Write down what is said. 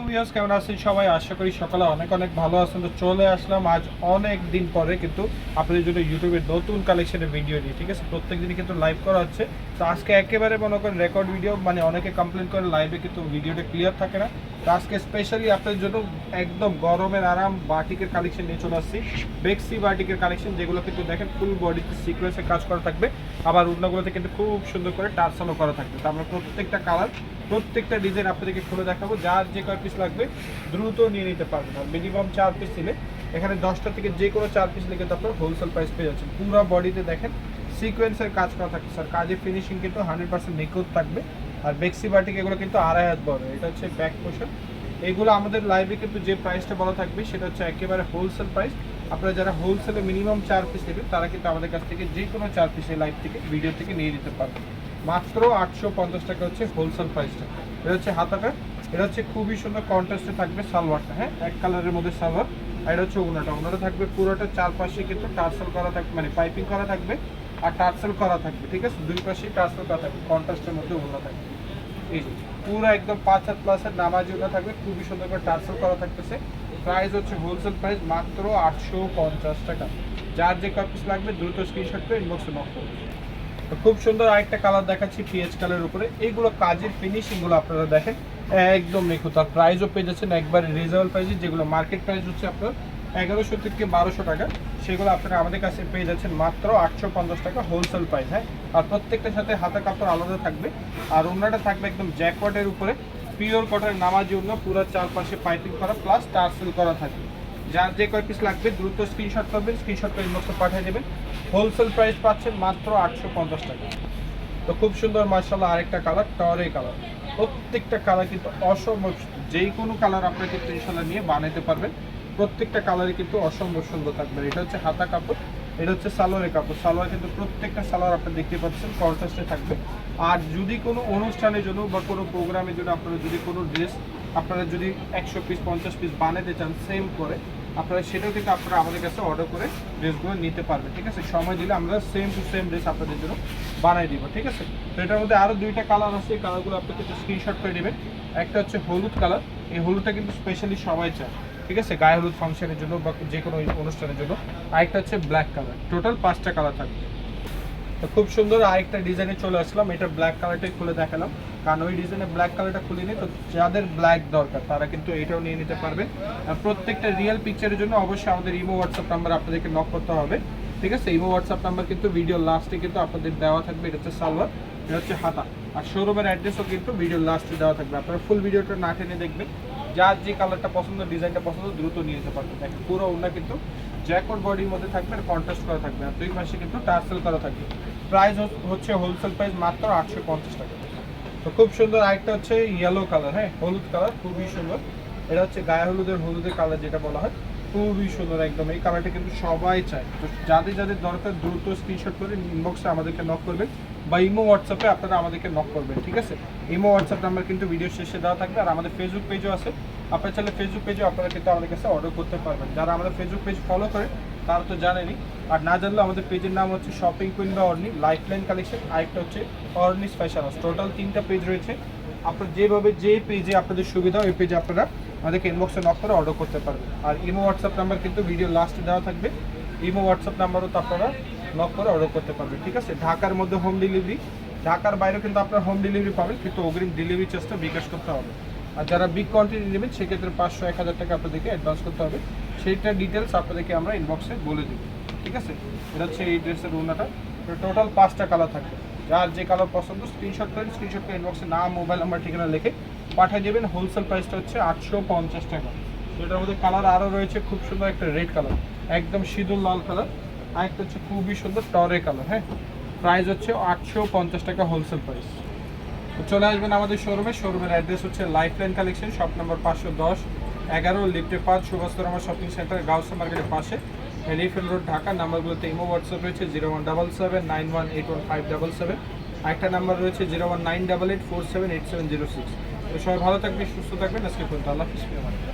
আলাইকুম কেমন আছেন সবাই? আশা করি সকালে অনেক অনেক ভালো আছেন। তো চলে আসলাম আজ অনেক দিন পরে কিন্তু আপনাদের জন্য ইউটিউবে নতুন কালেকশনের ভিডিও নিয়ে, ঠিক আছে? প্রত্যেক দিনই কিন্তু লাইভ করা হচ্ছে। তো আজকে একেবারে মনে করেন রেকর্ড ভিডিও মানে অনেকে কমপ্লেন করে লাইভে কিন্তু ভিডিওটা ক্লিয়ার থাকে না। আজকে স্পেশালি আপনাদের জন্য একদম গরমের আরাম বাটিকের কালেকশন নিয়ে চলে আসছি। বেক্সি বাটিকের কালেকশন যেগুলো কিন্তু দেখেন ফুল বডিতে সিকোয়েন্সে কাজ করা থাকবে। আবার উন্নগুলোতে কিন্তু খুব সুন্দর করে টার্সালও করা থাকবে। তো আমরা প্রত্যেকটা কালার প্রত্যেকটা ডিজাইন আপনাদেরকে খুলে দেখাবো। যার যে কয় পিস লাগবে, দ্রুত নিয়ে নিতে পারবেন। আর মিনিমাম চার পিস নিলে, এখানে দশটা থেকে যে কোনো চার পিস নিলে কিন্তু আপনার হোলসেল প্রাইস পেয়ে যাচ্ছেন। পুরো বডিতে দেখেন সিকোয়েন্সের কাজ করা থাকবে। স্যার কাজের ফিনিশিং কিন্তু হান্ড্রেড পার্সেন্ট নিখুঁত থাকবে। আর বেক্সি বাটিক এগুলো কিন্তু আড়াই হাত বড়, এটা হচ্ছে ব্যাক পোর্শন এগুলো আমাদের লাইভে কিন্তু যে প্রাইসটা বলা থাকবে, সেটা হচ্ছে একেবারে হোলসেল প্রাইস আপনারা যারা হোলসেলে মিনিমাম চার পিস নেবেন, তারা কিন্তু আমাদের কাছ থেকে যে কোনো চার পিসের লাইভ থেকে ভিডিও থেকে নিয়ে নিতে পারবেন। মাত্র আটশো পঞ্চাশ টাকা হচ্ছে হোলসেল প্রাইসটা এটা হচ্ছে হাতাটা। এটা হচ্ছে খুবই সুন্দর কন্ট্রাস্টে থাকবে সালোয়ারটা হ্যাঁ? এক কালারের মধ্যে সালোয়ার। আর এটা হচ্ছে ওনাটা। ওনাটা থাকবে পুরোটা চারপাশে কিন্তু টার্সেল করা থাকবে মানে পাইপিং করা থাকবে আর টার্সেল করা থাকবে, ঠিক আছে? দুই পাশেই টার্সেল করা থাকবে কন্ট্রাস্টের মধ্যে ওনা থাকবে। পুরো একদম পাঁচ হাত প্লাসের নামাজি ওনা থাকবে, খুবই সুন্দর করে টার্সেল করা থাকতেছে। প্রাইস হচ্ছে হোলসেল প্রাইস মাত্র আটশো পঞ্চাশ টাকা। যার যে কপিস লাগবে, দ্রুত স্ক্রিনশট করে ইনবক্সে নক তো খুব সুন্দর আরেকটা কালার দেখাচ্ছি পিএইচ কালারের উপরে। এইগুলো কাজের ফিনিশিংগুলো আপনারা দেখেন। একদম নিখুঁত। আর প্রাইসও পেয়ে যাচ্ছেন একবার রিজনেবল প্রাইসে যেগুলো মার্কেট প্রাইস হচ্ছে আপনার এগারোশো থেকে বারোশো টাকা। সেগুলো আপনারা আমাদের কাছে পেয়ে যাচ্ছেন মাত্র আটশো পঞ্চাশ টাকা হোলসেল প্রাইস হ্যাঁ? আর প্রত্যেকটার সাথে হাতে কাপড় আলাদা থাকবে। আর অন্যটা থাকবে একদম জ্যাকওয়াটের উপরে। পিওর কটনের নামাজি অন্য পুরো চারপাশে পাইপিং করা প্লাস টার্সেল করা থাকবে। যার যে কয় পিস লাগবে, দ্রুত স্ক্রিনশট করবেন স্ক্রিনশট করে ইনবক্সে পাঠিয়ে দেবেন। হোলসেল প্রাইস পাচ্ছেন মাত্র আটশো পঞ্চাশ টাকা। তো খুব সুন্দর মার্শাল্লাহ আরেকটা কালার টরে কালার প্রত্যেকটা কালার কিন্তু অসম্ভব। যেই কোনো কালার আপনাকে ইনশাল্লাহ নিয়ে বানাতে পারবেন। প্রত্যেকটা কালারই কিন্তু অসম্ভব সুন্দর থাকবে। এটা হচ্ছে হাতা কাপড়, এটা হচ্ছে সালোয়ারের কাপড়। সালোয়ার কিন্তু প্রত্যেকটা সালোয়ার আপনি দেখতে পাচ্ছেন কন্ট্রাস্টে থাকবে। আর যদি কোনো অনুষ্ঠানের জন্য বা কোনো প্রোগ্রামের জন্য আপনারা যদি কোনো ড্রেস আপনারা যদি একশো পিস পঞ্চাশ পিস বানাতে চান সেম করে, আপনারা সেটাও কিন্তু আপনারা আমাদের কাছে অর্ডার করে ড্রেসগুলো নিতে পারবেন। ঠিক আছে? সময় দিলে আমরা সেম টু সেম ড্রেস আপনাদের জন্য বানাই দিব। ঠিক আছে? তো এটার মধ্যে আরও দুইটা কালার আছে। এই কালারগুলো আপনাকে স্ক্রিনশট করে নেবেন একটা হচ্ছে হলুদ কালার এই হলুদটা কিন্তু স্পেশালি সবাই চায়। ঠিক আছে? গায়ে হলুদ ফাংশনের জন্য বা যে কোনো অনুষ্ঠানের জন্য। আরেকটা হচ্ছে ব্ল্যাক কালার টোটাল পাঁচটা কালার থাকবে। তো খুব সুন্দর আরেকটা ডিজাইনে চলে আসলাম। এটা ব্ল্যাক কালারটাই খুলে দেখালাম। কারণ ওই ডিজাইনে ব্ল্যাক কালারটা খুলে খুলিনি, তো যাদের ব্ল্যাক দরকার, তারা কিন্তু এটাও নিয়ে নিতে পারবে। প্রত্যেকটা রিয়েল পিকচারের জন্য অবশ্যই আমাদের ইমো হোয়াটসঅ্যাপ নাম্বার আপনাদেরকে নক করতে হবে। ঠিক আছে? ইমো হোয়াটসঅ্যাপ নাম্বার কিন্তু ভিডিও লাস্টে কিন্তু আপনাদের দেওয়া থাকবে। এটা হচ্ছে সালোয়ার এটা হচ্ছে হাতা। আর শোরুমের অ্যাড্রেসও কিন্তু ভিডিও লাস্টে দেওয়া থাকবে। আপনারা ফুল ভিডিওটা না টেনে দেখবেন। যার যে কালারটা পছন্দ ডিজাইনটা পছন্দ, দ্রুত নিয়ে যেতে পারবেন দেখেন পুরো ওনা কিন্তু জ্যাকট বডির মধ্যে থাকবে আর কন্ট্রাস্ট করা থাকবে আর দুই মাসে কিন্তু টার্সেল করা থাকবে। প্রাইস হচ্ছে হোলসেল প্রাইস মাত্র আটশো পঞ্চাশ টাকা। তো খুব সুন্দর আরেকটা হচ্ছে ইয়েলো কালার হ্যাঁ হলুদ কালার খুবই সুন্দর। এটা হচ্ছে গায়ে হলুদের হলুদের কালার যেটা বলা হয়, খুবই সুন্দর একদম। এই কালারটা কিন্তু সবাই চায়। তো যাদের যাদের দরকার, দ্রুত স্ক্রিনশট করে ইনবক্সে আমাদেরকে নক করবেন। বা ইমো হোয়াটসঅ্যাপে আপনারা আমাদেরকে নক করবেন, ঠিক আছে? ইমো হোয়াটসঅ্যাপ নাম্বার কিন্তু ভিডিও শেষে দেওয়া থাকবে আর আমাদের ফেসবুক পেজও আছে। আপনার চাইলে ফেসবুক পেজেও আপনারা কিন্তু আমাদের কাছে অর্ডার করতে পারবেন। যারা আমাদের ফেসবুক পেজ ফলো করে, তারা তো জানেনি আর না জানলে আমাদের পেজের নাম হচ্ছে শপিং কুইন বা অর্নি লাইফ লাইন কালেকশন আরেকটা হচ্ছে অর্নি স্পেশাল হাউস টোটাল তিনটা পেজ রয়েছে। আপনার যেভাবে যে পেজে আপনাদের সুবিধা ওই পেজে আপনারা আমাদেরকে ইনবক্সে নক করে অর্ডার করতে পারবেন। আর ইমো হোয়াটসঅ্যাপ নাম্বার কিন্তু ভিডিও লাস্টে দেওয়া থাকবে। ইমো হোয়াটসঅ্যাপ নাম্বারও তো আপনারা নক করে অর্ডার করতে পারবেন ঠিক আছে? ঢাকার মধ্যে হোম ডেলিভারি ঢাকার বাইরে কিন্তু আপনার হোম ডেলিভারি পাবেন, কিন্তু অগ্রিম ডেলিভারি চার্জটা বিকাশ করতে হবে। আর যারা বিগ কোয়ান্টিটি নেবেন, সেক্ষেত্রে পাঁচশো, এক হাজার টাকা আপনাদেরকে অ্যাডভান্স করতে হবে। সেইটার ডিটেলস আপনাদেরকে আমরা ইনবক্সে বলে দেবো, ঠিক আছে? এটা হচ্ছে এই ড্রেসের ওনাটা টোটাল পাঁচটা কালার থাকবে। যার যে কালার পছন্দ স্ক্রিনশট করেন স্ক্রিনশট করে ইনবক্সে নাম মোবাইল নাম্বার ঠিকানা লিখে পাঠিয়ে দেবেন। হোলসেল প্রাইসটা হচ্ছে আটশো পঞ্চাশ টাকা। এটার মধ্যে কালার আরও রয়েছে, খুব সুন্দর একটা রেড কালার একদম সিঁদুর লাল কালার আর একটা হচ্ছে খুবই সুন্দর টরে কালার হ্যাঁ? প্রাইস হচ্ছে আটশো পঞ্চাশ টাকা হোলসেল প্রাইস চলে আসবেন আমাদের শোরুমে শোরুমের অ্যাড্রেস হচ্ছে life line collection shop number পাঁচশো দশ, এগারো লিফটে পাঁচ সুভাষতরমা শপিং সেন্টার গাউসা মার্কেটের পাশে। Elephant road Dhaka. নাম্বারগুলোতে imo WhatsApp রয়েছে zero one double seven nine one eight one five double seven একটা নাম্বার রয়েছে zero one nine double eight four seven eight seven zero six তো সবাই ভালো থাকবেন, সুস্থ থাকবেন। আজকে পর্যন্ত আল্লাহ হাফিজ।